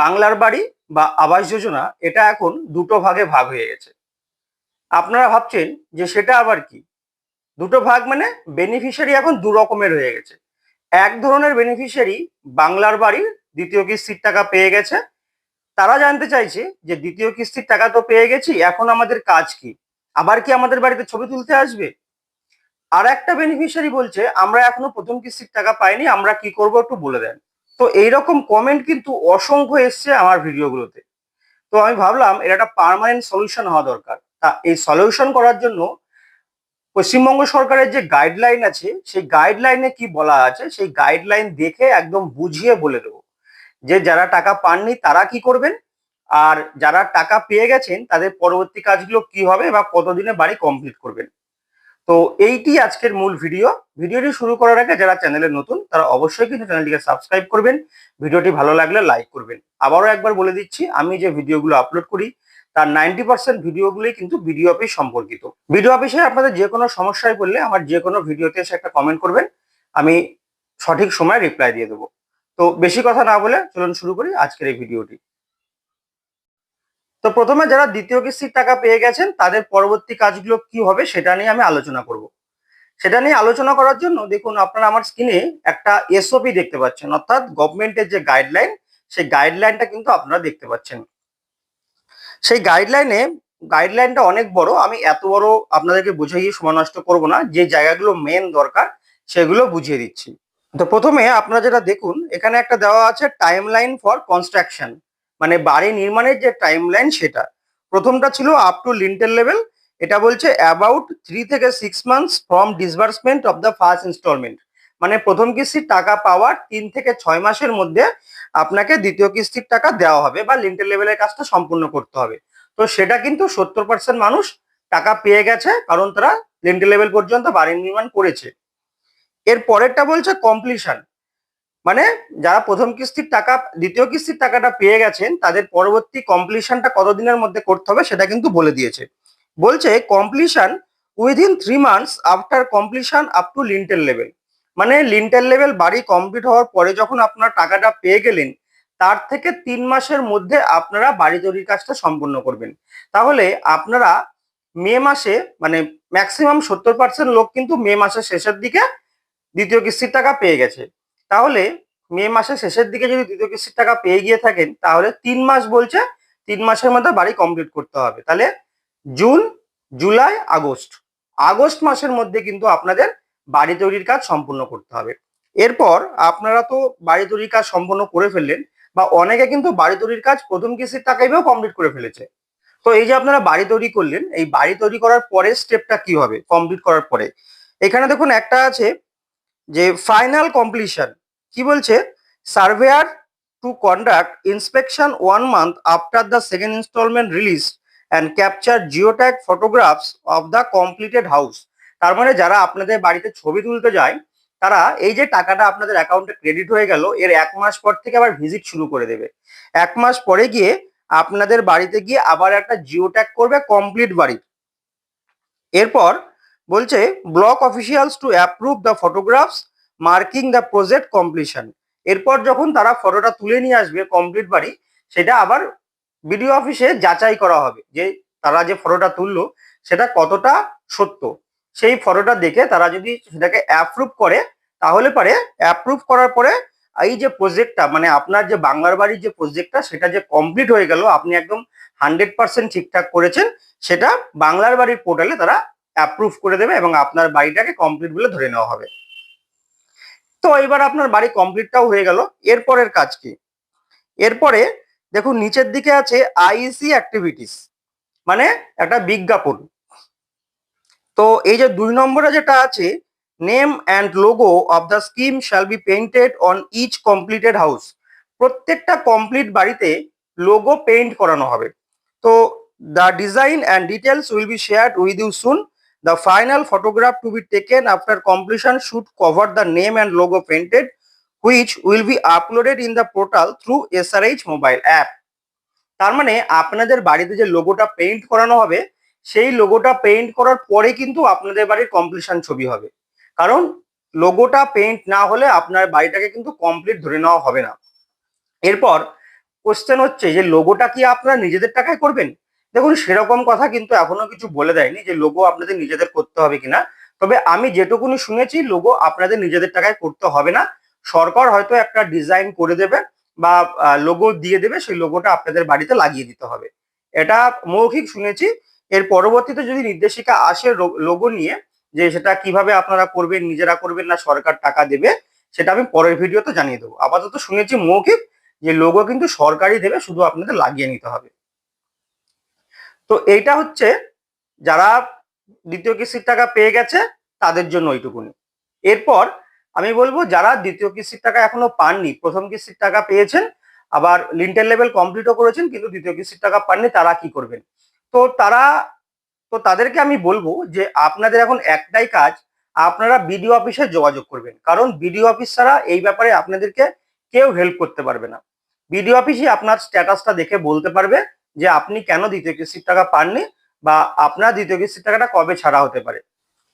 বাংলার বাড়ি বা আবাস যোজনা, এটা এখন দুটো ভাগে ভাগ হয়ে গেছে। আপনারা ভাবছেন যে সেটা আবার কি? দুটো ভাগ মানে বেনিফিশিয়ারি এখন দু রকমের হয়ে গেছে। এক ধরনের বেনিফিশিয়ারি বাংলার বাড়ির দ্বিতীয় কিস্তির টাকা পেয়ে গেছে। তারা জানতে চাইছে যে দ্বিতীয় কিস্তির টাকা তো পেয়ে গেছি, এখন আমাদের কাজ কি? আবার কি আমাদের বাড়িতে ছবি তুলতে আসবে? আর একটা বেনিফিশিয়ারি বলছে, আমরা এখনও প্রথম কিস্তির টাকা পাইনি, আমরা কি করব একটু বলে দেন। তো এইরকম কমেন্ট কিন্তু অসংখ্য এসছে আমার ভিডিওগুলোতে তো আমি ভাবলাম এর একটা পার্মানেন্ট সলিউশন হওয়া দরকার। তা এই সলিউশন করার জন্য পশ্চিমবঙ্গ সরকারের যে গাইডলাইন আছে, সেই গাইডলাইনে কি বলা আছে? সেই গাইডলাইন দেখে একদম বুঝিয়ে বলে দেবো। যে যারা টাকা পাননি তারা কি করবেন? আর যারা টাকা পেয়ে গেছেন তাদের পরবর্তী কাজগুলো কি হবে বা কতদিনে বাড়ি কমপ্লিট করবেন? তো এইটি আজকের মূল ভিডিও। ভিডিওটি শুরু করার আগে যারা চ্যানেলে নতুন, তারা অবশ্যই কিন্তু চ্যানেলটিকে সাবস্ক্রাইব করবেন। ভিডিওটি ভালো লাগলে লাইক করবেন। আবারও একবার বলে দিচ্ছি, আমি যে ভিডিওগুলো আপলোড করি, তার নাইনটি পার্সেন্ট ভিডিওগুলোই কিন্তু ভিডিও অফিস সম্পর্কিত। ভিডিও অফিসে আপনাদের যে কোনো সমস্যায় পড়লে আমার যে কোনো ভিডিওতে এসে একটা কমেন্ট করবেন, আমি সঠিক সময় রিপ্লাই দিয়ে দেবো। তো বেশি কথা না বলে চলুন শুরু করি আজকের এই ভিডিওটি। তো প্রথমে যারা দ্বিতীয় কিস্তির টাকা পেয়ে গেছেন, তাদের পরবর্তী কাজগুলো কি হবে সেটা নিয়ে আমি আলোচনা করব। সেটা নিয়ে আলোচনা করার জন্য দেখুন আপনারা আমার স্ক্রিনে একটা এসওপি দেখতে পাচ্ছেন, অর্থাৎ গভর্নমেন্টের যে গাইডলাইন সেই গাইডলাইনটা কিন্তু আপনারা দেখতে পাচ্ছেন। সেই গাইডলাইনে গাইডলাইনটা অনেক বড়, আমি এত বড় আপনাদেরকে বুঝাইয়ে সময় নষ্ট করব না, যে জায়গাগুলো মেন দরকার, সেগুলো বুঝিয়ে দিচ্ছি। তো প্রথমে আপনারা যেটা দেখুন, এখানে একটা দেওয়া আছে টাইম লাইন ফর কনস্ট্রাকশন মানে বাড়ি নির্মাণের যে টাইম লাইন সেটা। প্রথমটা ছিল আপ টু লিন্টেল লেভেল এটা বলছে অ্যাবাউট থ্রি থেকে six months from disbursement of the first instalment মানে প্রথম কিস্তির টাকা পাওয়ার তিন থেকে ছয় মাসের মধ্যে আপনাকে দ্বিতীয় কিস্তির টাকা দেওয়া হবে বা লিন্টেল লেভেলের কাজটা সম্পূর্ণ করতে হবে। তো সেটা কিন্তু সত্তর পার্সেন্ট মানুষ টাকা পেয়ে গেছে, কারণ তারা লিন্টেল লেভেল পর্যন্ত বাড়ি নির্মাণ করেছে। এর পরেরটা বলছে কমপ্লিশন মানে যারা প্রথম কিস্তির টাকা, দ্বিতীয় কিস্তির টাকাটা পেয়ে গেছেন, তাদের পরবর্তী কমপ্লিশনটা কতদিনের মধ্যে করতে হবে সেটা কিন্তু বলে দিয়েছে। বলছে completion within three months after completion up to lintel level মানে লিন্টেল লেভেল বাড়ি কমপ্লিট হওয়ার পরে যখন আপনার টাকাটা পেয়ে গেলেন, তার থেকে তিন মাসের মধ্যে আপনারা বাড়ি তৈরির কাজটা সম্পূর্ণ করবেন। তাহলে আপনারা মে মাসে মানে ম্যাক্সিমাম সত্তর পার্সেন্ট লোক কিন্তু মে মাসের শেষের দিকে দ্বিতীয় কিস্তির টাকা পেয়ে গেছে। তাহলে মে মাসের শেষের দিকে যদি দ্বিতীয় কিস্তির টাকা পেয়ে গিয়ে থাকেন, তাহলে তিন মাস বলছে, তিন মাসের মধ্যে বাড়ি কমপ্লিট করতে হবে। তাহলে জুন, জুলাই, আগস্ট আগস্ট মাসের মধ্যে কিন্তু আপনাদের বাড়ি তৈরির কাজ সম্পূর্ণ করতে হবে। এরপর আপনারা তো বাড়ি তৈরির কাজ সম্পূর্ণ করে ফেললেন বা অনেকে কিন্তু বাড়ি তৈরির কাজ প্রথম কিস্তির টাকাইবেও কমপ্লিট করে ফেলেছে। তো এই যে আপনারা বাড়ি তৈরি করলেন, এই বাড়ি তৈরি করার পরে স্টেপটা কি হবে? কমপ্লিট করার পরে। এখানে দেখুন একটা আছে যে ফাইনাল কমপ্লিশন কি বলছে? Surveyor to conduct inspection one month after the second instalment release and capture geotag photographs of the completed house তার মানে যারা আপনাদের বাড়িতে ছবি তুলতে যায়, তারা এই যে টাকাটা আপনাদের অ্যাকাউন্টে ক্রেডিট হয়ে গেল, এর এক মাস পর থেকে আবার ভিজিট শুরু করে দেবে। এক মাস পরে গিয়ে আপনাদের বাড়িতে গিয়ে আবার একটা জিও ট্যাগ করবে কমপ্লিট বাড়ি। এরপর বলছে block officials to approve the photographs marking the project completion. এরপর যখন তারা ফটোটা তুলে নিয়ে আসবে, কমপ্লিট বাড়ি, সেটা আবার বিডিও অফিসে যাচাই করা হবে যে তারা যে ফটোটা তুললো, সেটা কতটা সত্য। সেই ফটোটা দেখে তারা যদি সেটাকে অ্যাপ্রুভ করে, তাহলে পারে অ্যাপ্রুভ করার পরে এই যে প্রজেক্টটা মানে আপনার যে বাংলার বাড়ির যে প্রজেক্টটা, সেটা যে কমপ্লিট হয়ে গেল, আপনি একদম হান্ড্রেড পার্সেন্ট ঠিকঠাক করেছেন, সেটা বাংলার বাড়ির পোর্টালে তারা অ্যাপ্রুভ করে দেবে এবং আপনার বাড়িটাকে কমপ্লিট বলে ধরে নেওয়া হবে। তো এবার আপনার বাড়ি কমপ্লিটটাও হয়ে গেল। এরপরের কাজ কি? এরপরে দেখুন, নিচের দিকে আছে আইসি অ্যাক্টিভিটিস মানে একটা বিজ্ঞাপন। তো এই যে দুই নম্বরে যেটা আছে name and logo of the scheme shall be painted on each completed house প্রত্যেকটা কমপ্লিট বাড়িতে লোগো পেইন্ট করানো হবে। তো the design and details will be shared with you soon the final photograph to be taken after completion should cover the name and logo painted which will be uploaded in the portal through SRH mobile app তার মানে আপনাদের বাড়িতে যে লোগোটা paint করানো হবে, সেই লোগোটা পেইন্ট করার পরে কিন্তু আপনাদের বাড়ির কমপ্লিশন ছবি হবে। কারণ লোগোটা পেইন্ট না হলে আপনার বাড়িটাকে কিন্তু কমপ্লিট ধরে নেওয়া হবে না। এরপর কোশ্চেন হচ্ছে যে লোগোটা কি আপনারা নিজেদের টাকায় করবেন? দেখুন, সেরকম কথা কিন্তু এখনও কিছু বলে দেয়নি যে লোগো আপনাদের নিজেদের করতে হবে কিনা। তবে আমি যেটুকুনি শুনেছি, লোগো আপনাদের নিজেদের টাকায় করতে হবে না। সরকার হয়তো একটা ডিজাইন করে দেবে বা লোগো দিয়ে দেবে, সেই লোগোটা আপনাদের বাড়িতে লাগিয়ে দিতে হবে। এটা মৌখিক শুনেছি। এর পরবর্তীতে যদি নির্দেশিকা আসে লোগো নিয়ে, যে সেটা কীভাবে আপনারা করবেন, নিজেরা করবেন না, সরকার টাকা দেবে, সেটা আমি পরের ভিডিওতে জানিয়ে দেবো। আপাতত শুনেছি মৌখিক যে লোগো কিন্তু সরকারই দেবে, শুধু আপনাদের লাগিয়ে নিতে হবে। তো এইটা হচ্ছে যারা দ্বিতীয় কিস্তির টাকা পেয়ে গেছে, তাদের জন্য ওইটুকুনি এরপর আমি বলব, যারা দ্বিতীয় কিস্তির টাকা এখনও পাননি, প্রথম কিস্তির টাকা পেয়েছেন, আবার লিন্টার লেভেল কমপ্লিটও করেছেন, কিন্তু দ্বিতীয় কিস্তির টাকা পাননি, তারা কি করবেন? তো তারা, তো তাদেরকে আমি বলব যে আপনাদের এখন একটাই কাজ, আপনারা বিডিও অফিসে যোগাযোগ করবেন। কারণ বিডিও অফিস ছাড়া এই ব্যাপারে আপনাদেরকে কেউ হেল্প করতে পারবে না। বিডিও অফিসই আপনার স্ট্যাটাসটা দেখে বলতে পারবে যে আপনি কেন দ্বিতীয় কিস্তির টাকা পাননি বা আপনার দ্বিতীয় কিস্তির টাকাটা কবে ছাড়া হতে পারে?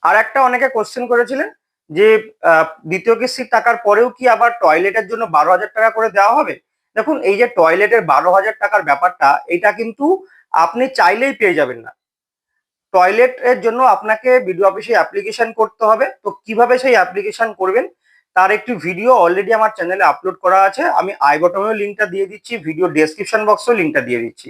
আর একটা অনেকে কোশ্চেন করেছিলেন যে দ্বিতীয় কিস্তির টাকার পরেও কি আবার টয়লেটের জন্য বারো হাজার টাকা করে দেওয়া হবে? দেখুন, এই যে টয়লেটের বারো হাজার টাকার ব্যাপারটা, এটা কিন্তু আপনি চাইলেই পেয়ে যাবেন না। টয়লেটের জন্য আপনাকে বিডিও অফিসে অ্যাপ্লিকেশন করতে হবে। তো কীভাবে সেই অ্যাপ্লিকেশন করবেন? তার একটি ভিডিও অলরেডি আমার চ্যানেলে আপলোড করা আছে। আমি আই বটমেও লিঙ্কটা দিয়ে দিচ্ছি ভিডিও ডেসক্রিপশন বক্সেও লিঙ্কটা দিয়ে দিচ্ছি।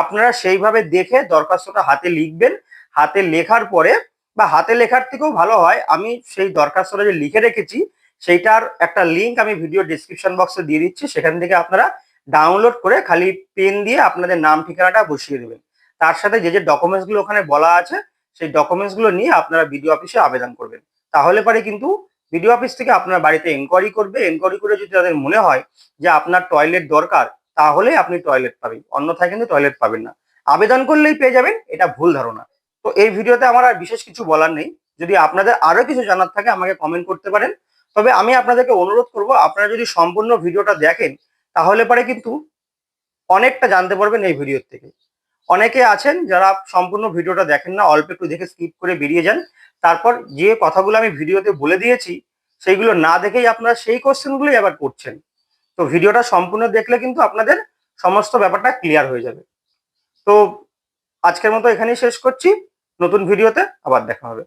আপনারা সেইভাবে দেখে দরখাস্তটা হাতে লিখবেন। হাতে লেখার পরে বা হাতে লেখার থেকেও ভালো হয়, আমি সেই দরখাস্তটা যে লিখে রেখেছি, সেইটার একটা লিঙ্ক আমি ভিডিও ডিসক্রিপশন বক্সে দিয়ে দিচ্ছি। সেখান থেকে আপনারা ডাউনলোড করে খালি পেন দিয়ে আপনাদের নাম, ঠিকানাটা বসিয়ে দেবেন। তার সাথে যে যে ডকুমেন্টসগুলো ওখানে বলা আছে, সেই ডকুমেন্টসগুলো নিয়ে আপনারা বিডিও অফিসে আবেদন করবেন। তাহলে পরে কিন্তু বিডিও অফিস থেকে আপনার বাড়িতে এনকোয়ারি করবে এনকোয়ারি করে যদি তাদের মনে হয় যে আপনার টয়লেট দরকার তাহলে আপনি টয়লেট পাবেন। অন্যথায় কিন্তু টয়লেট পাবেন না। আবেদন করলেই পেয়ে যাবেন, এটা ভুল ধারণা। তো এই ভিডিওতে আমার আর বিশেষ কিছু বলার নেই। যদি আপনাদের আরও কিছু জানার থাকে, আমাকে কমেন্ট করতে পারেন। তবে আমি আপনাদেরকে অনুরোধ করব, আপনারা যদি সম্পূর্ণ ভিডিওটা দেখেন, তাহলে পরে কিন্তু অনেকটা জানতে পারবেন এই ভিডিওর থেকে। অনেকে আছেন যারা সম্পূর্ণ ভিডিওটা দেখেন না, অল্প একটু দেখে স্কিপ করে বেরিয়ে যান। তারপর যে কথাগুলো আমি ভিডিওতে বলে দিয়েছি, সেইগুলো না দেখেই আপনারা সেই কোশ্চেনগুলোই আবার করছেন। তো ভিডিওটা সম্পূর্ণ দেখলে কিন্তু আপনাদের সমস্ত ব্যাপারটা ক্লিয়ার হয়ে যাবে। তো আজকের মতো এখানেই শেষ করছি। নতুন ভিডিওতে আবার দেখা হবে।